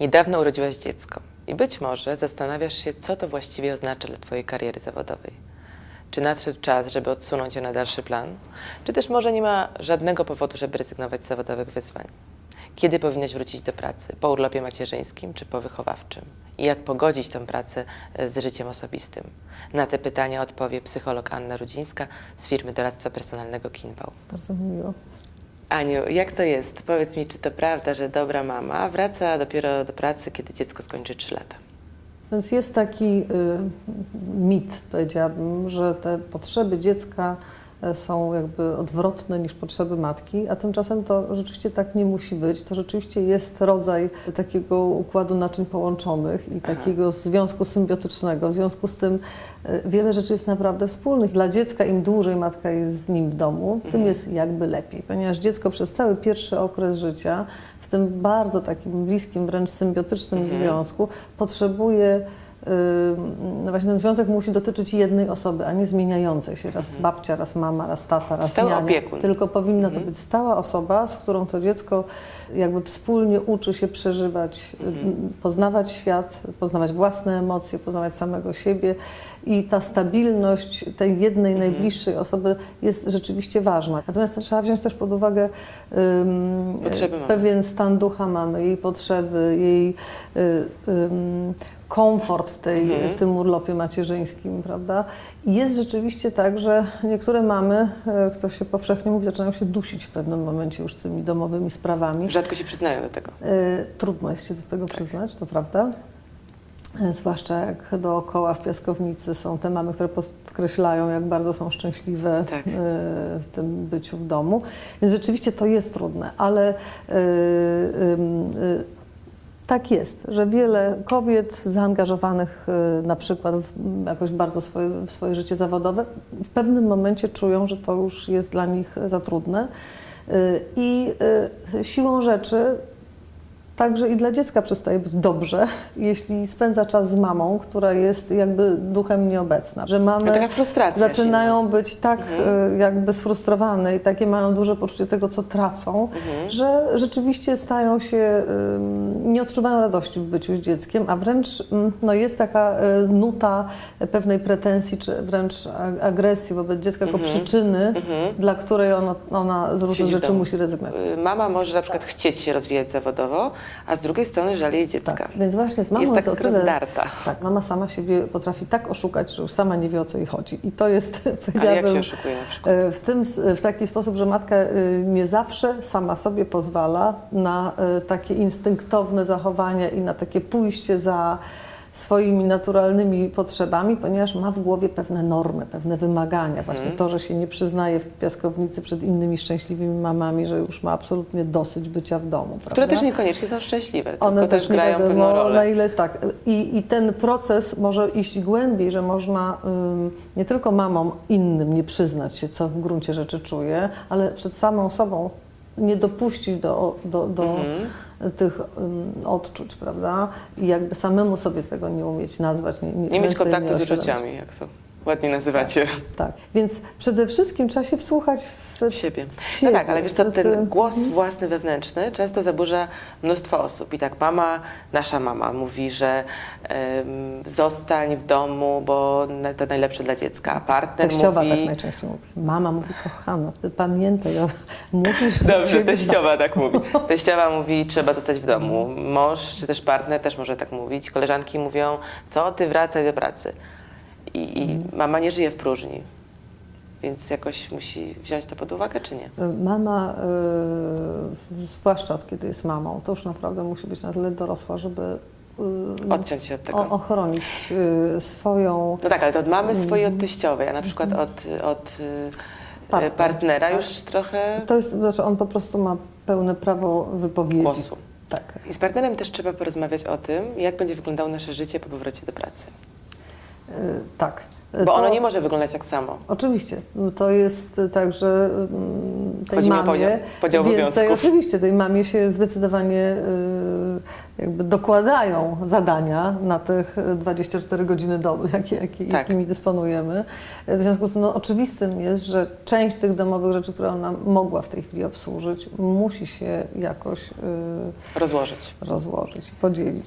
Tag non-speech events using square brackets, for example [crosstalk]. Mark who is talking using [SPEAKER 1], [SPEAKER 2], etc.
[SPEAKER 1] Niedawno urodziłaś dziecko i być może zastanawiasz się, co to właściwie oznacza dla Twojej kariery zawodowej. Czy nadszedł czas, żeby odsunąć ją na dalszy plan? Czy też może nie ma żadnego powodu, żeby rezygnować z zawodowych wyzwań? Kiedy powinnaś wrócić do pracy? Po urlopie macierzyńskim czy po wychowawczym? I jak pogodzić tę pracę e, z życiem osobistym? Na te pytania odpowie psycholog Anna Rudzińska z firmy doradztwa personalnego Kinwał.
[SPEAKER 2] Bardzo mi miło.
[SPEAKER 1] Aniu, jak to jest? Powiedz mi, czy to prawda, że dobra mama wraca dopiero do pracy, kiedy dziecko skończy 3 lata?
[SPEAKER 2] Więc jest taki y, mit, powiedziałabym, że te potrzeby dziecka są jakby odwrotne niż potrzeby matki, a tymczasem to rzeczywiście tak nie musi być. To rzeczywiście jest rodzaj takiego układu naczyń połączonych i takiego związku symbiotycznego. W związku z tym e, wiele rzeczy jest naprawdę wspólnych. Dla dziecka im dłużej matka jest z nim w domu, tym jest jakby lepiej, ponieważ dziecko przez cały pierwszy okres życia w tym bardzo takim bliskim, wręcz symbiotycznym związku potrzebuje no właśnie ten związek musi dotyczyć jednej osoby, a nie zmieniającej się. Raz babcia, raz mama, raz tata, raz
[SPEAKER 1] Stały
[SPEAKER 2] niania.
[SPEAKER 1] opiekun.
[SPEAKER 2] Tylko powinna to być stała osoba, z którą to dziecko jakby wspólnie uczy się przeżywać, y, poznawać świat, poznawać własne emocje, poznawać samego siebie i ta stabilność tej jednej najbliższej osoby jest rzeczywiście ważna. Natomiast trzeba wziąć też pod uwagę
[SPEAKER 1] mamy.
[SPEAKER 2] pewien stan ducha mamy, jej potrzeby, jej ym, komfort w, tej,
[SPEAKER 1] Mhm.
[SPEAKER 2] w tym urlopie macierzyńskim, prawda? I jest rzeczywiście tak, że niektóre mamy, e, kto się powszechnie mówi, zaczynają się dusić w pewnym momencie już tymi domowymi sprawami.
[SPEAKER 1] Rzadko się przyznają do tego.
[SPEAKER 2] E, Trudno jest się do tego przyznać, to prawda. E, Zwłaszcza jak dookoła w piaskownicy są te mamy, które podkreślają, jak bardzo są szczęśliwe
[SPEAKER 1] Tak.
[SPEAKER 2] w tym byciu w domu. Więc rzeczywiście to jest trudne, ale tak jest, że wiele kobiet zaangażowanych e, na przykład w, jakoś bardzo swoje, w swoje życie zawodowe w pewnym momencie czują, że to już jest dla nich za trudne. E, I e, siłą rzeczy Także i dla dziecka przestaje być dobrze, jeśli spędza czas z mamą, która jest jakby duchem nieobecna. Że mamy
[SPEAKER 1] taka frustracja
[SPEAKER 2] zaczynają być tak
[SPEAKER 1] Mhm.
[SPEAKER 2] e, jakby sfrustrowane i takie mają duże poczucie tego, co tracą,
[SPEAKER 1] Mhm.
[SPEAKER 2] że rzeczywiście stają się, nie odczuwają radości w byciu z dzieckiem, a wręcz ym, no, jest taka e, nuta pewnej pretensji, czy wręcz agresji wobec dziecka jako przyczyny, dla której ona, ona z różnych
[SPEAKER 1] Mhm. Siedzi
[SPEAKER 2] rzeczy musi rezygnować.
[SPEAKER 1] Y, Mama może na przykład chcieć się rozwijać zawodowo, a z drugiej strony żal jej dziecka.
[SPEAKER 2] Tak, więc właśnie z mamą
[SPEAKER 1] Jest
[SPEAKER 2] jest,
[SPEAKER 1] tak
[SPEAKER 2] o tyle...
[SPEAKER 1] rozdarta.
[SPEAKER 2] Tak, mama sama siebie potrafi tak oszukać, że już sama nie wie o co jej chodzi. I to jest, [laughs]
[SPEAKER 1] Ale jak
[SPEAKER 2] powiedziałabym,
[SPEAKER 1] się oszukuje na przykład?
[SPEAKER 2] e, w, tym, w taki sposób, że matka e, nie zawsze sama sobie pozwala na e, takie instynktowne zachowania i na takie pójście za swoimi naturalnymi potrzebami, ponieważ ma w głowie pewne normy, pewne wymagania. Właśnie
[SPEAKER 1] Mhm.
[SPEAKER 2] to, że się nie przyznaje w piaskownicy przed innymi szczęśliwymi mamami, że już ma absolutnie dosyć bycia w domu.
[SPEAKER 1] Które
[SPEAKER 2] prawda?
[SPEAKER 1] też niekoniecznie są szczęśliwe,
[SPEAKER 2] One
[SPEAKER 1] też,
[SPEAKER 2] też nie
[SPEAKER 1] grają pewną
[SPEAKER 2] wiadomo, na
[SPEAKER 1] rolę.
[SPEAKER 2] ile jest tak. I, I ten proces może iść głębiej, że można ym, nie tylko mamom innym nie przyznać się, co w gruncie rzeczy czuje, ale przed samą sobą nie dopuścić do, do, do
[SPEAKER 1] Mhm.
[SPEAKER 2] Tych ym, odczuć, prawda? I jakby samemu sobie tego nie umieć nazwać. Nie,
[SPEAKER 1] Nie mieć
[SPEAKER 2] wręcz sobie
[SPEAKER 1] kontaktu z uczuciami, jak to ładnie nazywacie.
[SPEAKER 2] Tak, więc przede wszystkim trzeba się wsłuchać w,
[SPEAKER 1] W siebie.
[SPEAKER 2] w siebie.
[SPEAKER 1] No tak, ale wiesz co,
[SPEAKER 2] To
[SPEAKER 1] ten głos własny, wewnętrzny często zaburza mnóstwo osób. I tak mama, nasza mama mówi, że em, zostań w domu, bo to najlepsze dla dziecka. Partner
[SPEAKER 2] Teściowa
[SPEAKER 1] mówi...
[SPEAKER 2] tak najczęściej mówi. Mama mówi, kochana, ty pamiętaj, o, mówisz,
[SPEAKER 1] Dobrze, teściowa tak mówi. [laughs] Teściowa mówi, trzeba zostać w domu. Mąż czy też partner też może tak mówić. Koleżanki mówią, co ty wracaj do pracy. I, i mama nie żyje w próżni. Więc jakoś musi wziąć to pod uwagę, czy nie?
[SPEAKER 2] Mama, y, zwłaszcza od kiedy jest mamą, to już naprawdę musi być na tyle dorosła, żeby y,
[SPEAKER 1] Odciąć się od tego.
[SPEAKER 2] o, ochronić y, swoją
[SPEAKER 1] No tak, ale to od mamy swojej, od teściowej, a na przykład od, od y,
[SPEAKER 2] Partner,
[SPEAKER 1] partnera
[SPEAKER 2] tak.
[SPEAKER 1] już trochę
[SPEAKER 2] To jest, znaczy on po prostu ma pełne prawo wypowiedzi.
[SPEAKER 1] głosu.
[SPEAKER 2] Tak.
[SPEAKER 1] I z partnerem też trzeba porozmawiać o tym, jak będzie wyglądało nasze życie po powrocie do pracy.
[SPEAKER 2] Tak.
[SPEAKER 1] Bo ono
[SPEAKER 2] To-
[SPEAKER 1] nie może wyglądać tak samo.
[SPEAKER 2] Oczywiście. No To jest tak, że mm, tej
[SPEAKER 1] Chodzi mi o
[SPEAKER 2] mamie
[SPEAKER 1] podział- podział
[SPEAKER 2] więcej, oczywiście, tej mamie się zdecydowanie jakby dokładają zadania na tych 24 godziny doby, [laughs] jakie, jakie,
[SPEAKER 1] Tak.
[SPEAKER 2] jakimi dysponujemy. W związku z tym no, oczywistym jest, że część tych domowych rzeczy, które ona mogła w tej chwili obsłużyć, musi się jakoś
[SPEAKER 1] Rozłożyć.
[SPEAKER 2] rozłożyć, podzielić.